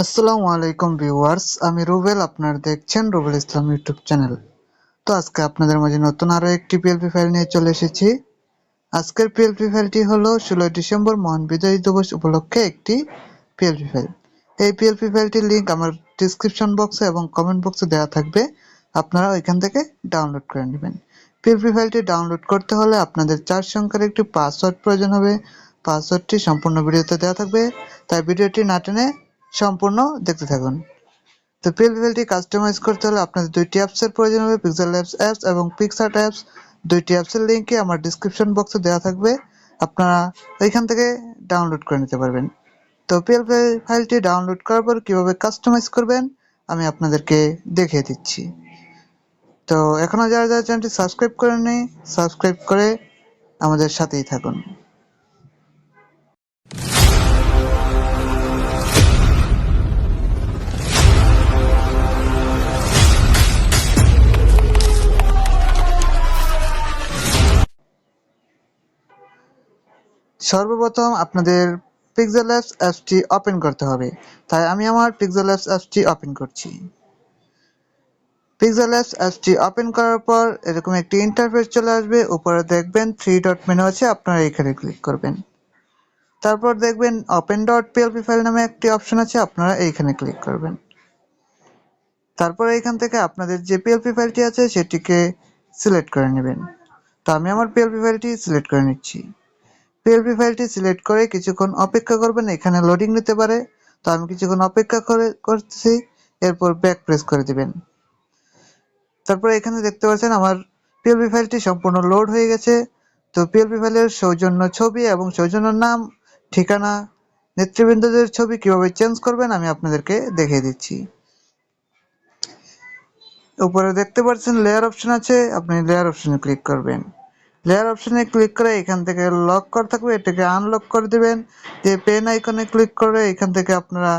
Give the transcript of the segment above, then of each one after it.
আসসালামু আলাইকুম ভিউয়ার্স, আমি রুবেল, আপনারা দেখছেন রুবেল ইসলাম ইউটিউব চ্যানেল। তো আজকে আপনাদের মাঝে নতুন আরও একটি পিএলপি ফাইল নিয়ে চলে এসেছি। আজকের পিএলপি ফাইলটি হলো ষোলোই ডিসেম্বর মহান বিজয় দিবস উপলক্ষে একটি পিএলপি ফাইল এই পিএলপি ফাইলটির লিংক আমার ডিসক্রিপশন বক্সে এবং কমেন্ট বক্সে দেওয়া থাকবে। আপনারা ওইখান থেকে ডাউনলোড করে নেবেন। পিএলপি ফাইলটি ডাউনলোড করতে হলে আপনাদের চার সংখ্যার একটি পাসওয়ার্ড প্রয়োজন হবে। পাসওয়ার্ডটি সম্পূর্ণ ভিডিওতে দেওয়া থাকবে। তাই ভিডিওটি না টেনে সম্পূর্ণ দেখতে থাকুন। তো পিএলপিএলটি কাস্টমাইজ করতে হলে আপনাদের দুইটি অ্যাপসের প্রয়োজন হবে পিক্সেল ল্যাবস অ্যাপস এবং পিক্সার্ট অ্যাপস দুইটি অ্যাপসের লিঙ্কই আমার ডিসক্রিপশন বক্সে দেওয়া থাকবে। আপনারা ওইখান থেকে ডাউনলোড করে নিতে পারবেন। তো পিএলপি ফাইলটি ডাউনলোড করার পর কীভাবে কাস্টমাইজ করবেন, আমি আপনাদেরকে দেখিয়ে দিচ্ছি। তো এখনও যারা যারা চ্যানেলটি সাবস্ক্রাইব করেননি সাবস্ক্রাইব করে আমাদের সাথেই থাকুন। সর্বপ্রথম আপনাদের পিক্সেল অ্যাপস অ্যাপসটি ওপেন করতে হবে। তাই আমি আমার পিক্সেল অ্যাপস অ্যাপসটি ওপেন করছি। পিক্সেল অ্যাপস অ্যাপসটি ওপেন করার পর এরকম একটি ইন্টারফেস চলে আসবে। উপরে দেখবেন থ্রি ডট মেনু আছে, আপনারা এখানে ক্লিক করবেন। তারপর দেখবেন ওপেন ডট পিএলপি ফাইল নামে একটি অপশন আছে, আপনারা এইখানে ক্লিক করবেন। তারপর এইখান থেকে আপনাদের যে পিএলপি ফাইলটি আছে, সেটিকে সিলেক্ট করে নেবেন। তো আমি আমার পিএলপি ফাইলটি সিলেক্ট করে নিচ্ছি। পিএলপি ফাইলটি সিলেক্ট করে কিছুক্ষণ অপেক্ষা করবেন, এখানে লোডিং নিতে পারে। তো আমি কিছুক্ষণ অপেক্ষা করে, করতেছি, এরপর ব্যাক প্রেস করে দিবেন। তারপর এখানে দেখতে পাচ্ছেন আমার পিএলপি ফাইলটি সম্পূর্ণ লোড হয়ে গেছে। তো পিএলপি ফাইলের সৌজন্য ছবি এবং সৌজন্য নাম, ঠিকানা, নেতৃবৃন্দদের ছবি কীভাবে চেঞ্জ করবেন আমি আপনাদেরকে দেখিয়ে দিচ্ছি। উপরে দেখতে পাচ্ছেন লেয়ার অপশন আছে, আপনি লেয়ার অপশনে ক্লিক করবেন। লেয়ার অপশনে ক্লিক করে এখান থেকে লক করা থাকবে, এটাকে আনলক করে দিবেন। দিয়ে পেন আইকনে ক্লিক করে এখান থেকে আপনারা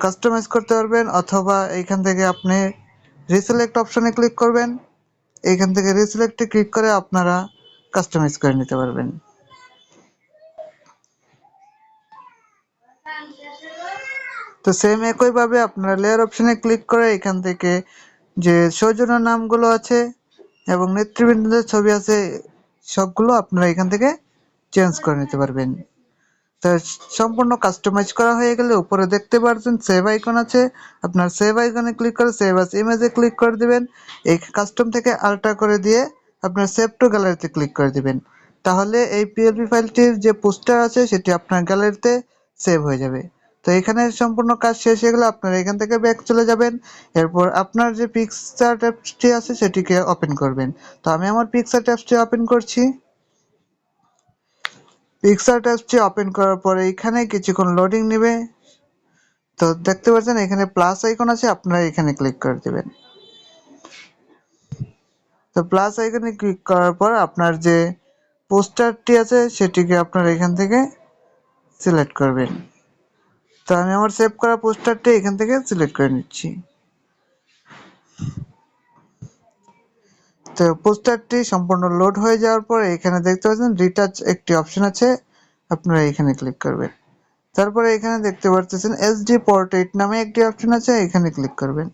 কাস্টমাইজ করতে পারবেন, অথবা এখান থেকে আপনি রিসিলেক্ট অপশনে ক্লিক করবেন। এখান থেকে রিসিলেক্টে ক্লিক করে আপনারা কাস্টমাইজ করে নিতে পারবেন। তো সেম একইভাবে আপনারা লেয়ার অপশনে ক্লিক করে এখান থেকে যে সৌজন্য নামগুলো আছে এবং নেতৃবৃন্দদের ছবি আছে, সবগুলো আপনারা এখান থেকে চেঞ্জ করে নিতে পারবেন। তো সম্পূর্ণ কাস্টমাইজ করা হয়ে গেলে উপরে দেখতে পাচ্ছেন সেভ আইকন আছে। আপনার সেভ আইকনে ক্লিক করে সেভ আস ইমেজে ক্লিক করে দেবেন। এই কাস্টম থেকে আলট্রা করে দিয়ে আপনার সেভ টু গ্যালারিতে ক্লিক করে দিবেন। তাহলে এই পিএলপি ফাইলটির যে পোস্টার আছে, সেটি আপনার গ্যালারিতে সেভ হয়ে যাবে। তো এখানে সম্পূর্ণ কাজ শেষ হয়ে গেলে আপনারা এখান থেকে ব্যাক চলে যাবেন। এরপর আপনার যে পিকচার ট্যাপসটি আছে সেটিকে ওপেন করবেন। তো আমি আমার পিকচার ট্যাপসটি ওপেন করছি। পিক্সার ট্যাবটি ওপেন করার পরে এখানে কিছুক্ষণ লোডিং নেবে। তো দেখতে পাচ্ছেন এখানে প্লাস আইকন আছে, আপনারা এখানে ক্লিক করে দেবেন। তো প্লাস আইকনে ক্লিক করার পর আপনার যে পোস্টারটি আছে সেটিকে আপনারা এখান থেকে সিলেক্ট করবেন। তো আমি আমার সেভ করা পোস্টারটি এখান থেকে সিলেক্ট করে নিচ্ছি। তো পোস্টারটি সম্পূর্ণ লোড হয়ে যাওয়ার পর এখানে দেখতে পাচ্ছেন রিটাচ একটি অপশন আছে, আপনারা এখানে ক্লিক করবেন। তারপরে এখানে দেখতে পাচ্ছেন এসডি পোর্ট্রেট নামে একটি অপশন আছে, এখানে ক্লিক করবেন।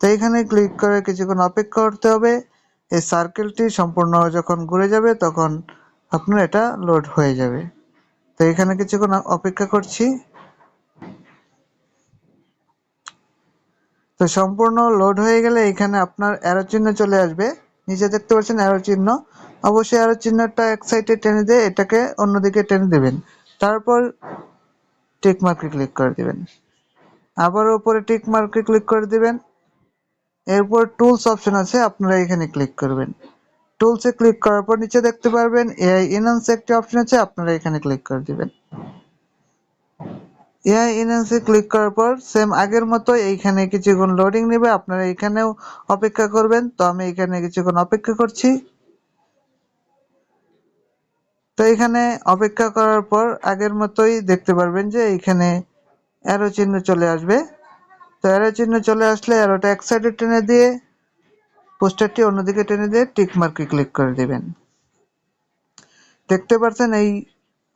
তো এখানে ক্লিক করে কিছুক্ষণ অপেক্ষা করতে হবে। এই সার্কেলটি সম্পূর্ণ যখন ঘুরে যাবে তখন আপনার এটা লোড হয়ে যাবে। তো এখানে কিছুক্ষণ অপেক্ষা করছি। তো সম্পূর্ণ লোড হয়ে গেলে এখানে আপনার অ্যারো চিহ্ন চলে আসবে। নিচে দেখতে পাচ্ছেন অ্যারো চিহ্ন। অবশ্যই অ্যারো চিহ্নটা এক সাইডে টেনে দিয়ে এটাকে অন্যদিকে টেনে দেবেন। তারপর টিক মার্কে ক্লিক করে দিবেন। আবার উপরে টিক মার্কে ক্লিক করে দিবেন। এরপর টুলস অপশন আছে, আপনারা এখানে ক্লিক করবেন। টুলসে ক্লিক করার পর নিচে দেখতে পারবেন এআই ইনহান্স একটি অপশন আছে, আপনারা এখানে ক্লিক করে দিবেন। এআই ইনহান্সে ক্লিক করার পর সেম আগের মতো এইখানে কিছুক্ষণ লোডিং নেবে, আপনারা এখানেও অপেক্ষা করবেন। তো আমি এখানে কিছুক্ষণ অপেক্ষা করছি। তো এখানে অপেক্ষা করার পর আগের মতোই দেখতে পারবেন যে এইখানে অ্যারো চিহ্ন চলে আসবে। তো অ্যারো চিহ্ন চলে আসলে অ্যারোটা এক সাইডে টেনে দিয়ে পোস্টারটি অন্যদিকে টেনে দিয়ে টিক মার্কে ক্লিক করে দিবেন। দেখতে পাচ্ছেন এই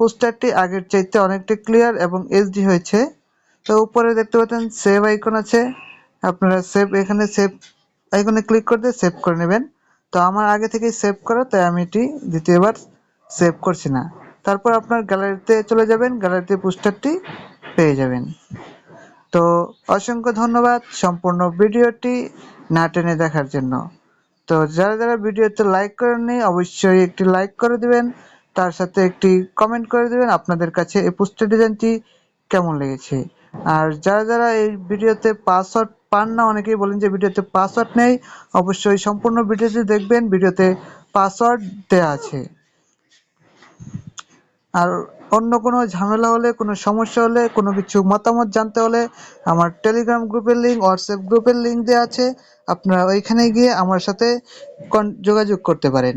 পোস্টারটি আগের চাইতে অনেকটা ক্লিয়ার এবং এইচডি হয়েছে। তো উপরে দেখতে পাচ্ছেন সেভ আইকন আছে। আপনারা সেভ এখানে সেভ আইকনে ক্লিক করে দিয়ে সেভ করে নেবেন। তো আমার আগে থেকেই সেভ করা, তাই আমি এটি দ্বিতীয়বার সেভ করছি না। তারপর আপনার গ্যালারিতে চলে যাবেন গ্যালারিতে পোস্টারটি পেয়ে যাবেন। তো অসংখ্য ধন্যবাদ সম্পূর্ণ ভিডিওটি না টেনে দেখার জন্য। তো যারা যারা ভিডিওতে লাইক করেননি, অবশ্যই একটি লাইক করে দিবেন। তার সাথে একটি কমেন্ট করে দিবেন, আপনাদের কাছে এই পোস্টার ডিজাইনটি কেমন লেগেছে। আর যারা যারা এই ভিডিওতে পাসওয়ার্ড পান না, অনেকেই বলেন যে ভিডিওতে পাসওয়ার্ড নেই, অবশ্যই সম্পূর্ণ ভিডিওটি দেখবেন, ভিডিওতে পাসওয়ার্ড দেওয়া আছে। আর অন্য কোনো ঝামেলা হলে, কোনো সমস্যা হলে, কোনো কিছু মতামত জানতে হলে, আমার টেলিগ্রাম গ্রুপের লিঙ্ক হোয়াটসঅ্যাপ গ্রুপের লিঙ্ক দেওয়া আছে। আপনারা ওইখানে গিয়ে আমার সাথে যোগাযোগ করতে পারেন।